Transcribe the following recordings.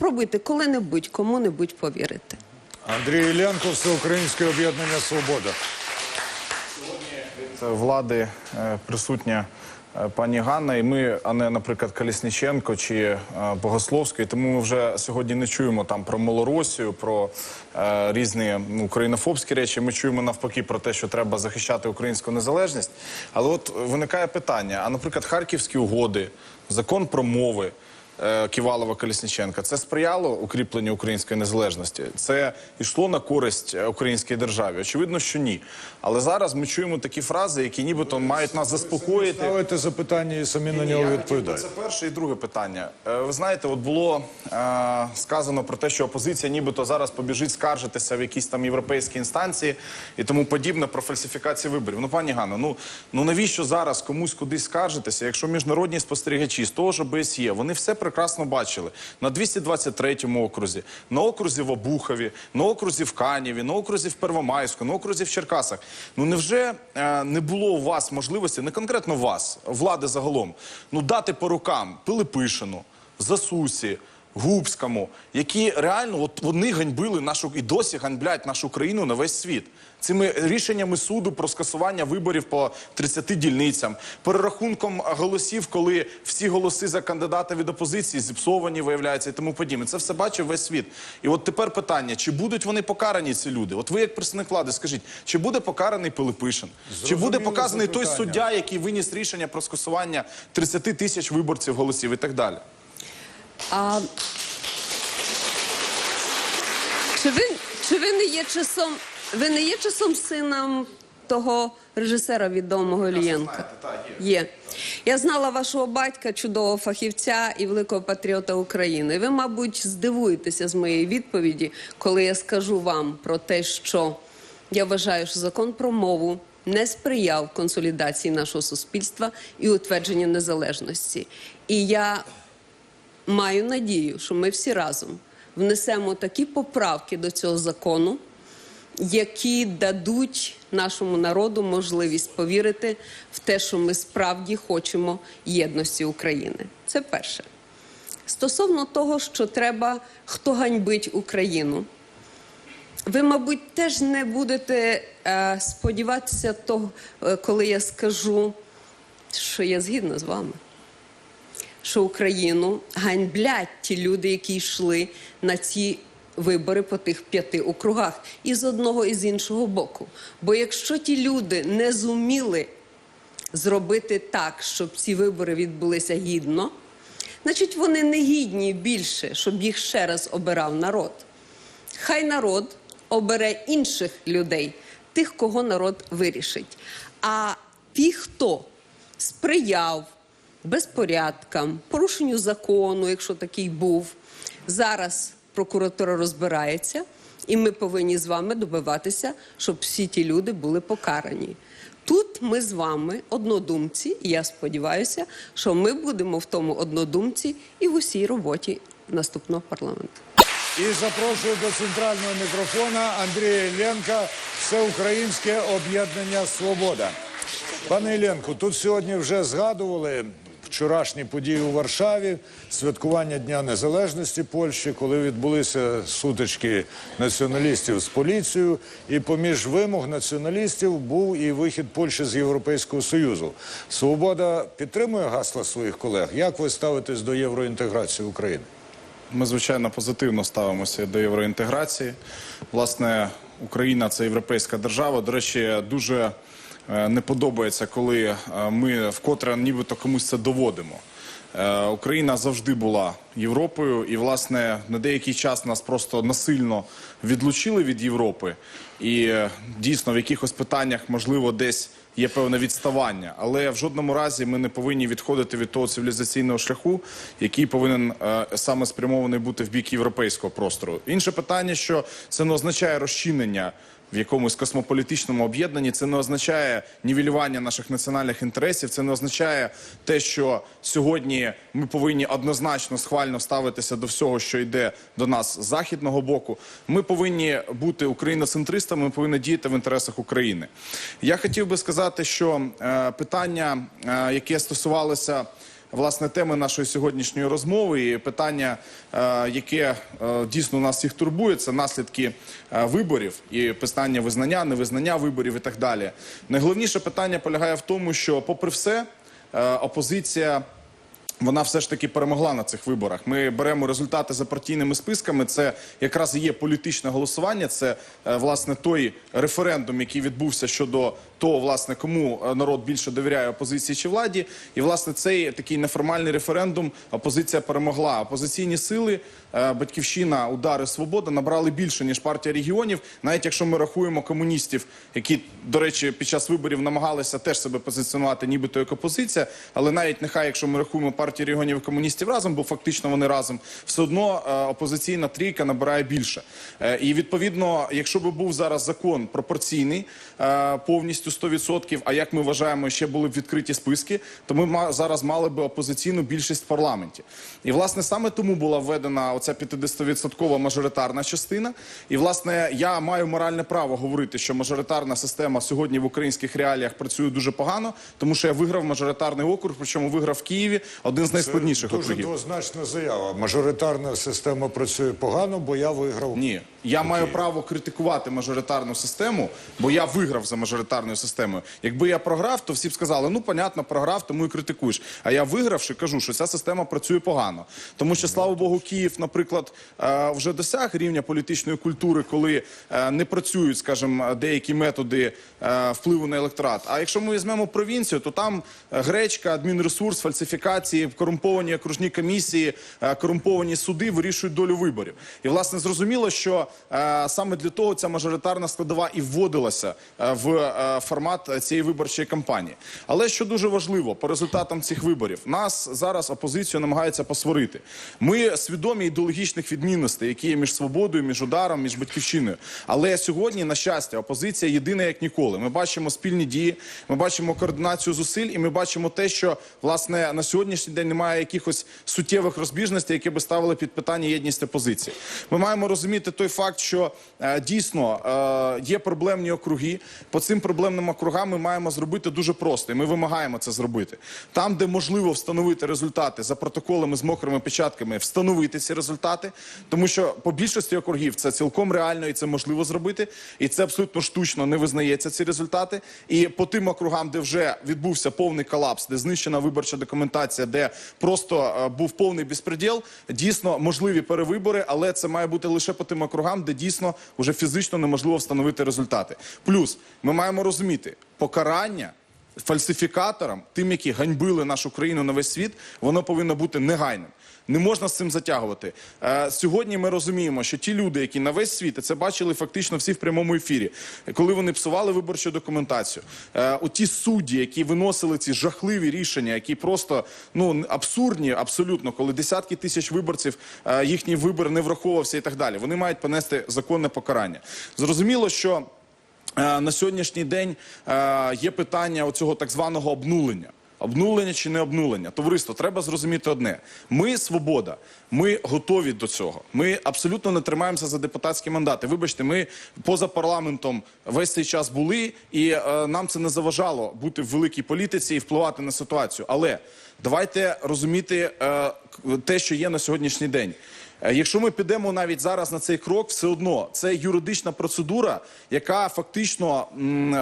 спробуйте коли-небудь кому-небудь повірити. Андрій Іллєнко, Всеукраїнське об'єднання Свобода. Від влади е, присутня е, пані Ганна, і ми, а не, наприклад, Калісніченко чи е, Богословський. Тому ми вже сьогодні не чуємо там про Малоросію, про е, різні ну, українофобські речі. Ми чуємо навпаки про те, що треба захищати українську незалежність. Але от виникає питання: а, наприклад, харківські угоди, закон про мови. Е, Ківалова Колісніченка. Це сприяло укріпленню української незалежності. Це йшло на користь е, українській державі. Очевидно, що ні. Але зараз ми чуємо такі фрази, які нібито мають нас заспокоїти. Ставите запитання і самі на нього відповідаєте. Це перше і друге питання. Е, Ви знаєте, от було е, сказано про те, що опозиція нібито зараз побіжить скаржитися в якісь там європейські інстанції і тому подібне про фальсифікацію виборів. Ну, пані Ганно, ну, ну навіщо зараз комусь кудись скаржитися, якщо міжнародні спостерігачі з того ж ОБСЄ, вони все прекрасно бачили на 223-му окрузі, на окрузі в Обухові, на окрузі в Канєві, на окрузі в Первомайську, на окрузі в Черкасах. Ну невже е, не було у вас можливості, не конкретно вас, влади загалом, ну дати по рукам Пилипишину, Засусі, Губському, які реально от вони ганьбили нашу і досі ганьблять нашу країну на весь світ. Цими рішеннями суду про скасування виборів по 30 дільницям, перерахунком голосів, коли всі голоси за кандидата від опозиції зіпсовані, виявляється, і тому подібне. Це все бачив весь світ. І от тепер питання: чи будуть вони покарані, ці люди? От ви, як представник влади, скажіть, чи буде покараний Пилипишин? чи буде Зрозуміло показаний той суддя, який виніс рішення про скасування 30 тисяч виборців голосів і так далі? А чи ви, чи ви не є часом, ви не є часом сином того режисера відомого Ілієнка? Є. Я знала вашого батька, чудового фахівця і великого патріота України. Ви, мабуть, здивуєтеся з моєї відповіді, коли я скажу вам про те, що я вважаю, що закон про мову не сприяв консолідації нашого суспільства і утвердженню незалежності. І я маю надію, що ми всі разом внесемо такі поправки до цього закону, які дадуть нашому народу можливість повірити в те, що ми справді хочемо єдності України. Це перше. Стосовно того, що треба, хто ганьбить Україну. Ви, мабуть, теж не будете е, сподіватися того, е, коли я скажу, що я згідна з вами що Україну ганьблять ті люди, які йшли на ці вибори по тих п'яти округах, і з одного і з іншого боку. Бо якщо ті люди не зуміли зробити так, щоб ці вибори відбулися гідно, значить вони не гідні більше, щоб їх ще раз обирав народ. Хай народ обере інших людей, тих, кого народ вирішить. А ті, хто сприяв безпорядкам, порушенню закону, якщо такий був, зараз прокуратура розбирається, і ми повинні з вами добиватися, щоб всі ті люди були покарані. Тут ми з вами однодумці, і я сподіваюся, що ми будемо в тому однодумці і в усій роботі наступного парламенту. І запрошую до центрального мікрофона Андрія Іллєнка, Всеукраїнське об'єднання Свобода. Пане Іллєнку, тут сьогодні вже згадували вчорашні події у Варшаві, святкування Дня Незалежності Польщі, коли відбулися сутички націоналістів з поліцією. І поміж вимог націоналістів був і вихід Польщі з Європейського Союзу. Свобода підтримує гасла своїх колег. Як ви ставитесь до євроінтеграції України? Ми, звичайно, позитивно ставимося до євроінтеграції. Власне, Україна це європейська держава. До речі, дуже не подобається, коли е, ми вкотре нібито комусь це доводимо. Е, Україна завжди була Європою, і власне на деякий час нас просто насильно відлучили від Європи. І е, дійсно в якихось питаннях можливо десь є певне відставання, але в жодному разі ми не повинні відходити від того цивілізаційного шляху, який повинен е, саме спрямований бути в бік європейського простору. Інше питання, що це не означає розчинення в якомусь космополітичному об'єднанні. Це не означає нівелювання наших національних інтересів. Це не означає те, що сьогодні ми повинні однозначно схвально ставитися до всього, що йде до нас з західного боку. Ми повинні бути україноцентристами. Ми повинні діяти в інтересах України. Я хотів би сказати, що е, питання, е, яке стосувалося власне теми нашої сьогоднішньої розмови і питання, е, яке е, дійсно нас всіх турбує, це наслідки е, виборів і питання визнання, невизнання виборів і так далі. Найголовніше питання полягає в тому, що, попри все, опозиція. Вона все ж таки перемогла на цих виборах. Ми беремо результати за партійними списками. Це якраз є політичне голосування. Це е, власне той референдум, який відбувся щодо того, власне, кому е, народ більше довіряє опозиції чи владі. І власне цей такий неформальний референдум опозиція перемогла. Опозиційні сили, е, батьківщина, удари, свобода набрали більше ніж партія регіонів. Навіть якщо ми рахуємо комуністів, які, до речі, під час виборів намагалися теж себе позиціонувати, нібито як опозиція, але навіть нехай, якщо ми рахуємо партію регіонів комуністів разом, бо фактично вони разом, все одно е, опозиційна трійка набирає більше. Е, і відповідно, якщо би був зараз закон пропорційний е, повністю 100%, а як ми вважаємо, ще були б відкриті списки, то ми зараз мали би опозиційну більшість в парламенті. І власне саме тому була введена оця 50% мажоритарна частина. І власне я маю моральне право говорити, що мажоритарна система сьогодні в українських реаліях працює дуже погано, тому що я виграв мажоритарний округ, причому виграв в Києві один з найскладніших Дуже округів. двозначна заява. Мажоритарна система працює погано, бо я виграв. Ні, я маю право критикувати мажоритарну систему, бо я виграв за мажоритарною системою. Якби я програв, то всі б сказали: ну понятно, програв, тому і критикуєш. А я вигравши, кажу, що ця система працює погано. Тому що, слава Богу, Київ, наприклад, е, вже досяг рівня політичної культури, коли е, не працюють, скажімо, деякі методи е, впливу на електорат. А якщо ми візьмемо провінцію, то там гречка, адмінресурс, фальсифікації, корумповані окружні комісії, корумповані суди вирішують долю виборів. І власне зрозуміло, що е, саме для того ця мажоритарна складова і вводилася е, в е, формат цієї виборчої кампанії. Але що дуже важливо по результатам цих виборів, нас зараз опозицію намагається посварити. Ми свідомі ідеологічних відмінностей, які є між свободою, між ударом, між батьківщиною. Але сьогодні, на щастя, опозиція єдина як ніколи. Ми бачимо спільні дії, ми бачимо координацію зусиль, і ми бачимо те, що власне на сьогоднішній день немає якихось суттєвих розбіжностей, які би ставили під питання єдність опозиції. Ми маємо розуміти той факт, що е, дійсно е, є проблемні округи. По цим проблемним округам ми маємо зробити дуже просто, і ми вимагаємо це зробити. Там, де можливо встановити результати за протоколами з мокрими печатками, встановити ці результати, тому що по більшості округів це цілком реально і це можливо зробити, і це абсолютно штучно не визнається ці результати. І по тим округам, де вже відбувся повний колапс, де знищена виборча документація, де просто е, був повний безпреділ, дійсно можливі перевибори, але це має бути лише по тим округам, де дійсно вже фізично неможливо встановити результати. Плюс ми маємо розуміти покарання. Фальсифікаторам, тим, які ганьбили нашу країну на весь світ, воно повинно бути негайним. Не можна з цим затягувати. Е, сьогодні ми розуміємо, що ті люди, які на весь світ, це бачили фактично всі в прямому ефірі, коли вони псували виборчу документацію, е, оті судді, які виносили ці жахливі рішення, які просто ну абсурдні, абсолютно, коли десятки тисяч виборців е, їхній вибір не враховувався і так далі. Вони мають понести законне покарання. Зрозуміло, що. Е, На сьогоднішній день е, є питання оцього так званого обнулення. Обнулення чи не обнулення? Товариство, треба зрозуміти одне: ми свобода, ми готові до цього. Ми абсолютно не тримаємося за депутатські мандати. Вибачте, ми поза парламентом весь цей час були, і е, нам це не заважало бути в великій політиці і впливати на ситуацію. Але давайте розуміти е, те, що є на сьогоднішній день. Е, Якщо ми підемо навіть зараз на цей крок, все одно це юридична процедура, яка фактично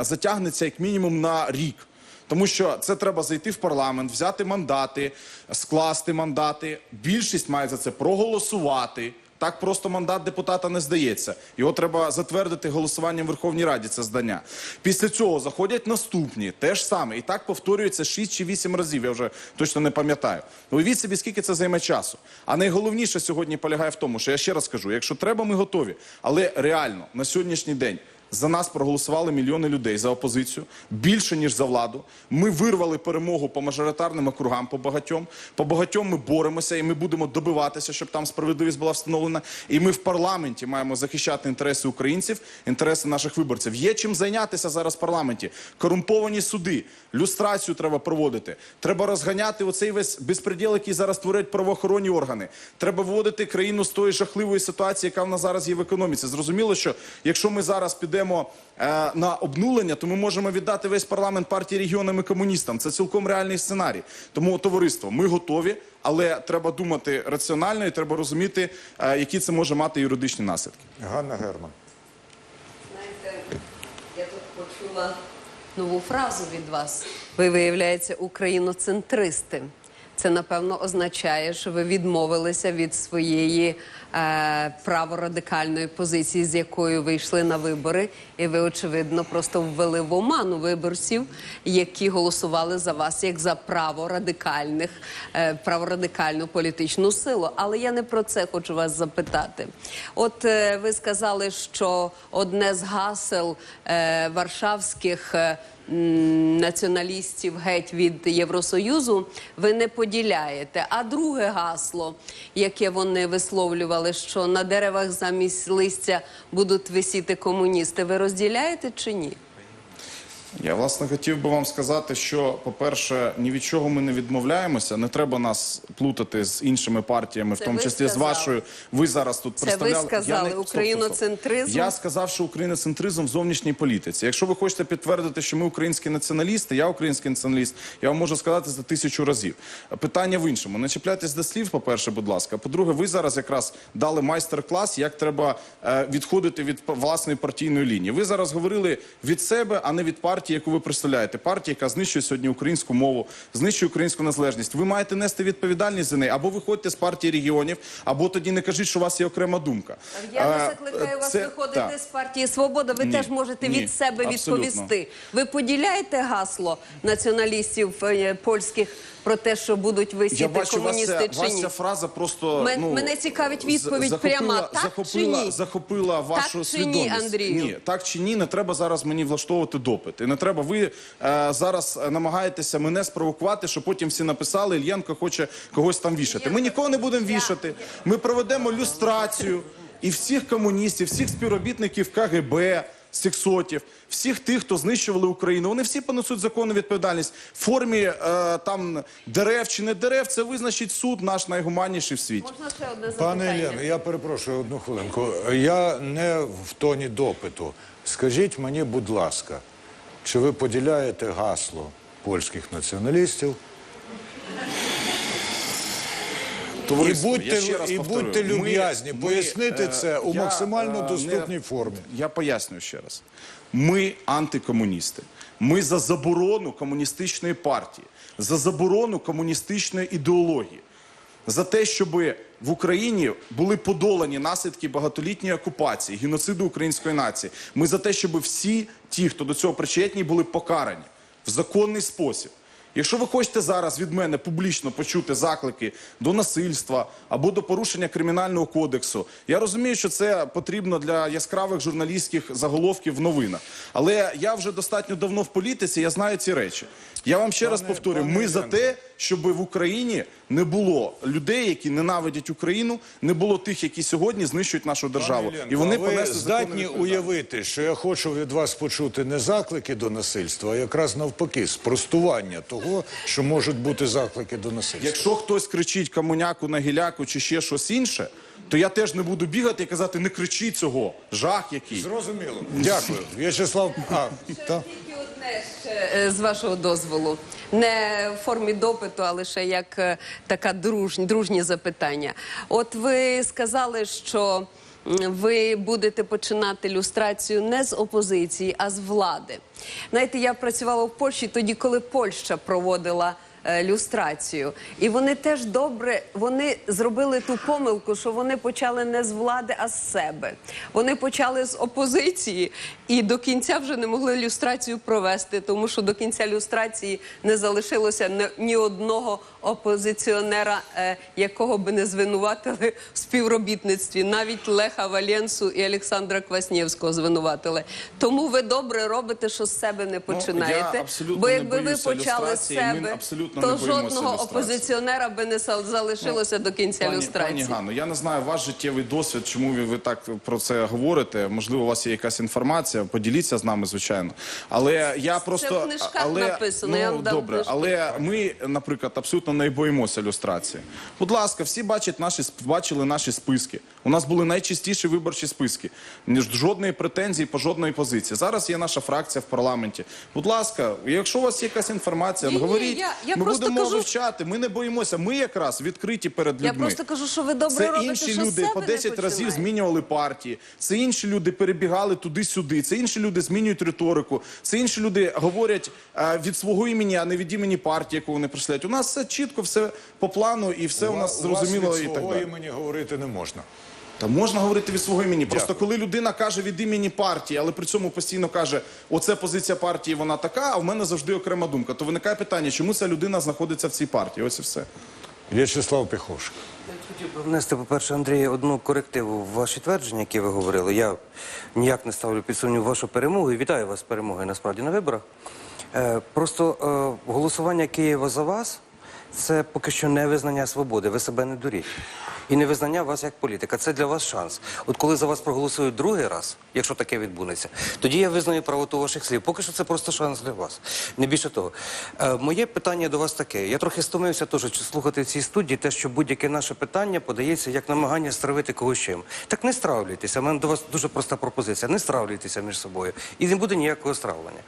затягнеться як мінімум на рік. Тому що це треба зайти в парламент, взяти мандати, скласти мандати. Більшість має за це проголосувати. Так просто мандат депутата не здається. Його треба затвердити голосуванням в Верховній Раді. Це здання. Після цього заходять наступні, те ж саме, і так повторюється 6 чи 8 разів. Я вже точно не пам'ятаю. Уявіть собі, скільки це займе часу. А найголовніше сьогодні полягає в тому, що я ще раз кажу: якщо треба, ми готові. Але реально на сьогоднішній день. За нас проголосували мільйони людей за опозицію більше ніж за владу. Ми вирвали перемогу по мажоритарним округам по багатьом. По багатьом ми боремося і ми будемо добиватися, щоб там справедливість була встановлена. І ми в парламенті маємо захищати інтереси українців, інтереси наших виборців. Є чим зайнятися зараз в парламенті. Корумповані суди, люстрацію треба проводити. Треба розганяти оцей весь безпреділ, який зараз творять правоохоронні органи. Треба виводити країну з тої жахливої ситуації, яка в нас зараз є в економіці. Зрозуміло, що якщо ми зараз підемо йдемо е, на обнулення, то ми можемо віддати весь парламент партії регіонам і комуністам. Це цілком реальний сценарій. Тому товариство, ми готові, але треба думати раціонально і треба розуміти, е, які це може мати юридичні наслідки. Ганна Герман. Знаєте, я тут почула нову фразу від вас. Ви виявляється україноцентристи. Це напевно означає, що ви відмовилися від своєї е, праворадикальної позиції, з якою ви йшли на вибори, і ви очевидно просто ввели в оману виборців, які голосували за вас як за праворадикальних, е, праворадикальну політичну силу. Але я не про це хочу вас запитати. От е, ви сказали, що одне з гасел е, варшавських. е, Націоналістів геть від Євросоюзу ви не поділяєте. А друге гасло, яке вони висловлювали, що на деревах замість листя будуть висіти комуністи, ви розділяєте чи ні? Я власне хотів би вам сказати, що, по-перше, ні від чого ми не відмовляємося. Не треба нас плутати з іншими партіями, в тому ви числі з вашою. Ви зараз тут Це ви сказали, Я стоп. україноцентризм. Я сказав, що україноцентризм в зовнішній політиці. Якщо ви хочете підтвердити, що ми українські націоналісти, я український націоналіст, я вам можу сказати за тисячу разів. Питання в іншому. Не чіпляйтесь до слів, по-перше, будь ласка. По-друге, ви зараз якраз дали майстер-клас, як треба е, відходити від власної партійної лінії. Ви зараз говорили від себе, а не від партії, яку ви представляєте. Партія, яка знищує сьогодні українську мову, знищує українську незалежність. Ви маєте нести відповідальність за неї. Або виходьте з партії регіонів, або тоді не кажіть, що у вас є окрема думка. Я не закликаю вас це- виходити так. з партії Свобода. Ви Ні, теж можете ні, від себе абсолютно. відповісти. Ви поділяєте гасло націоналістів е, польських про те, що будуть Я висіти бачу, вас комуністи ця, чи вас ні? ця фраза просто Мен- ну, мене цікавить відповідь захопила, пряма. Так захопила, чи ні? захопила вашу чи ні. Андрію? Ні, так чи ні, не треба зараз мені влаштовувати допит. І не треба. Ви е, зараз е, намагаєтеся мене спровокувати, щоб потім всі написали, Ільєнко хоче когось там вішати. Ми нікого не будемо вішати. Ми проведемо люстрацію і всіх комуністів, всіх співробітників КГБ. Сексотів, всіх тих, хто знищували Україну, вони всі понесуть законну відповідальність в формі е, там дерев чи не дерев. Це визначить суд, наш найгуманніший в світі. Можна ще одне Пане запитання? Я перепрошую одну хвилинку. Я не в тоні допиту. Скажіть мені, будь ласка, чи ви поділяєте гасло польських націоналістів? Товариство, І будьте- я ще раз і повторюю, будьте люб'язні, пояснити е, це у я, максимально е, доступній не- формі. Я пояснюю ще раз. Ми антикомуністи. Ми за заборону комуністичної партії, за заборону комуністичної ідеології. За те, щоб в Україні були подолані наслідки багатолітньої окупації, геноциду української нації. Ми за те, щоб всі ті, хто до цього причетні, були покарані в законний спосіб. Якщо ви хочете зараз від мене публічно почути заклики до насильства або до порушення кримінального кодексу, я розумію, що це потрібно для яскравих журналістських заголовків в новинах. Але я вже достатньо давно в політиці, я знаю ці речі. Я вам ще раз повторюю: пане ми за те, щоб в Україні не було людей, які ненавидять Україну, не було тих, які сьогодні знищують нашу державу, і вони ви здатні уявити, що я хочу від вас почути не заклики до насильства, а якраз навпаки, спростування того, що можуть бути заклики до насильства. Якщо хтось кричить комуняку на гіляку чи ще щось інше, то я теж не буду бігати і казати, не кричіть цього. Жах який. Зрозуміло. Дякую. В'ячеслав. А, та? Ще е, з вашого дозволу, не в формі допиту, а лише як е, така дружні, дружні запитання. От ви сказали, що ви будете починати люстрацію не з опозиції, а з влади. Знаєте, я працювала в Польщі тоді, коли Польща проводила. Е, Люстрацію, і вони теж добре вони зробили ту помилку, що вони почали не з влади, а з себе. Вони почали з опозиції і до кінця вже не могли люстрацію провести, тому що до кінця люстрації не залишилося ні, ні одного опозиціонера, е, якого би не звинуватили в співробітництві. Навіть Леха Валенсу і Олександра Кваснєвського звинуватили. Тому ви добре робите, що з себе не починаєте. Ну, я абсолютно Бо якби ви почали з себе, то жодного опозиціонера би не залишилося до кінця Пані, люстрації. пані Ганно, я не знаю ваш життєвий досвід, чому ви, так про це говорите. Можливо, у вас є якась інформація. Поділіться з нами, звичайно. Але я просто в книжках але, написано, Ну, я вам дам добре, книжки. але ми, наприклад, абсолютно абсолютно не боїмося люстрації. Будь ласка, всі бачать наші бачили наші списки. У нас були найчистіші виборчі списки. Ні жодної претензії по жодної позиції. Зараз є наша фракція в парламенті. Будь ласка, якщо у вас є якась інформація, Ні-ні, говоріть. я- я ми будемо кажу- вивчати. Ми не боїмося. Ми якраз відкриті перед людьми. Я просто кажу, що ви добре Це робите, інші що люди себе по не 10 разів змінювали партії. Це інші люди перебігали туди-сюди. Це інші люди змінюють риторику. Це інші люди говорять е, від свого імені, а не від імені партії, яку вони прийшли. У нас все чітко, все по плану і все у нас зрозуміло від і так свого далі. імені говорити не можна. Та можна говорити від свого імені. Просто Дякую. коли людина каже від імені партії, але при цьому постійно каже, оце позиція партії, вона така, а в мене завжди окрема думка. То виникає питання, чому ця людина знаходиться в цій партії? Ось і все. В'ячеслав Піховшик. Хотів би внести, по-перше, Андрій, одну корективу в ваші твердження, які ви говорили. Я ніяк не ставлю під сумнів вашу перемогу і вітаю вас з перемогою насправді на виборах. Е, просто е, голосування Києва за вас це поки що не визнання свободи. Ви себе не дуріть. І не визнання вас як політика. Це для вас шанс. От коли за вас проголосують другий раз, якщо таке відбудеться, тоді я визнаю правоту ваших слів. Поки що це просто шанс для вас. Не більше того. Е, моє питання до вас таке. Я трохи стомився теж слухати в цій студії те, що будь-яке наше питання подається як намагання стравити когось чим. Так не стравлюйтеся. У мене до вас дуже проста пропозиція. Не стравлюйтеся між собою. І не буде ніякого стравлення.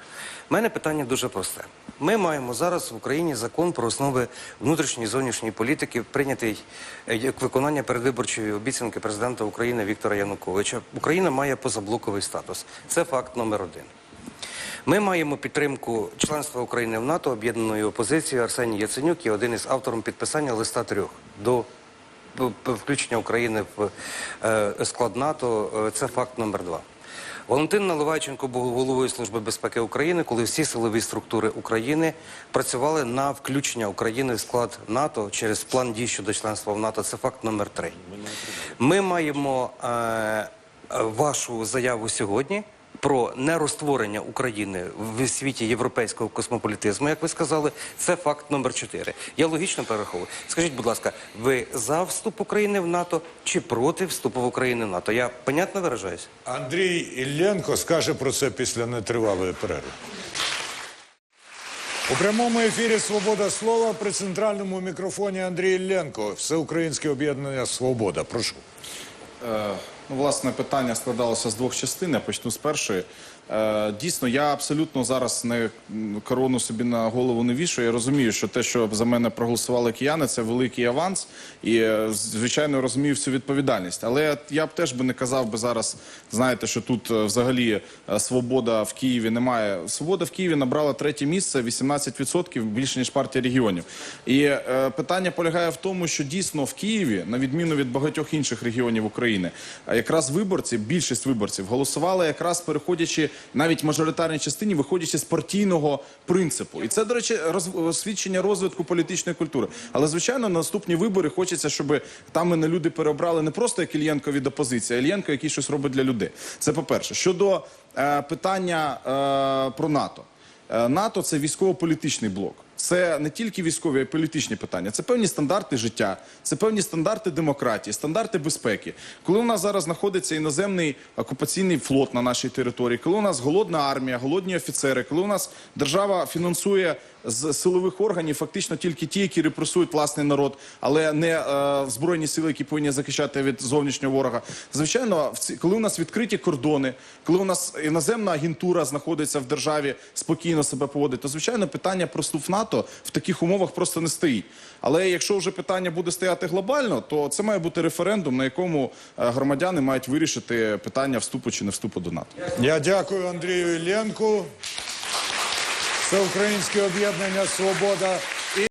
У мене питання дуже просте. Ми маємо зараз в Україні закон про основи внутрішньої і зовнішньої політики, прийнятий е, як виконання передвиборчої обіцянки президента України Віктора Януковича. Україна має позаблоковий статус. Це факт номер один. Ми маємо підтримку членства України в НАТО об'єднаної опозицією. Арсеній Яценюк є один із автором підписання листа трьох до включення України в е, склад НАТО. Е, Це факт номер два. Валентин Наливайченко був головою Служби безпеки України, коли всі силові структури України працювали на включення України в склад НАТО через план дій щодо членства в НАТО. Це факт номер три. Ми маємо е, вашу заяву сьогодні про нерозтворення України в світі європейського космополітизму, як ви сказали, це факт номер 4. Я логічно перераховую. Скажіть, будь ласка, ви за вступ України в НАТО чи проти вступу в України в НАТО? Я понятно виражаюсь? Андрій Ілленко скаже про це після нетривалої перерви. У прямому ефірі Свобода слова при центральному мікрофоні Андрій Ілленко, Всеукраїнське об'єднання Свобода. Прошу. Е, Ну, власне, питання складалося з двох частин. Я почну з першої. Е, Дійсно, я абсолютно зараз не корону собі на голову не вішаю. Я розумію, що те, що за мене проголосували кияни, це великий аванс. І, е, звичайно, розумію всю відповідальність. Але я б теж би не казав би зараз, знаєте, що тут е, взагалі свобода в Києві немає. Свобода в Києві набрала третє місце, 18%, більше ніж партія регіонів. І е, питання полягає в тому, що дійсно в Києві, на відміну від багатьох інших регіонів України, якраз виборці, більшість виборців голосували якраз переходячи навіть мажоритарній частині, виходячи з партійного принципу. І це, до речі, свідчення розвитку політичної культури. Але звичайно, на наступні вибори хочеться, щоб там мене люди переобрали не просто як Ільєнко від опозиції, а Ільєнко, який щось робить для людей. Це по перше. Щодо е, питання е, про НАТО. Е, НАТО це військово-політичний блок. Це не тільки військові, а й політичні питання. Це певні стандарти життя, це певні стандарти демократії, стандарти безпеки. Коли у нас зараз знаходиться іноземний окупаційний флот на нашій території, коли у нас голодна армія, голодні офіцери, коли у нас держава фінансує з силових органів фактично тільки ті, які репресують власний народ, але не е, збройні сили, які повинні захищати від зовнішнього ворога. Звичайно, в коли у нас відкриті кордони, коли у нас іноземна агентура знаходиться в державі, спокійно себе поводить, то звичайно питання про вступ НАТО в таких умовах просто не стоїть. Але якщо вже питання буде стояти глобально, то це має бути референдум, на якому е, громадяни мають вирішити питання вступу чи не вступу до НАТО. Я дякую Андрію Ілленку. Всеукраїнське об'єднання Свобода.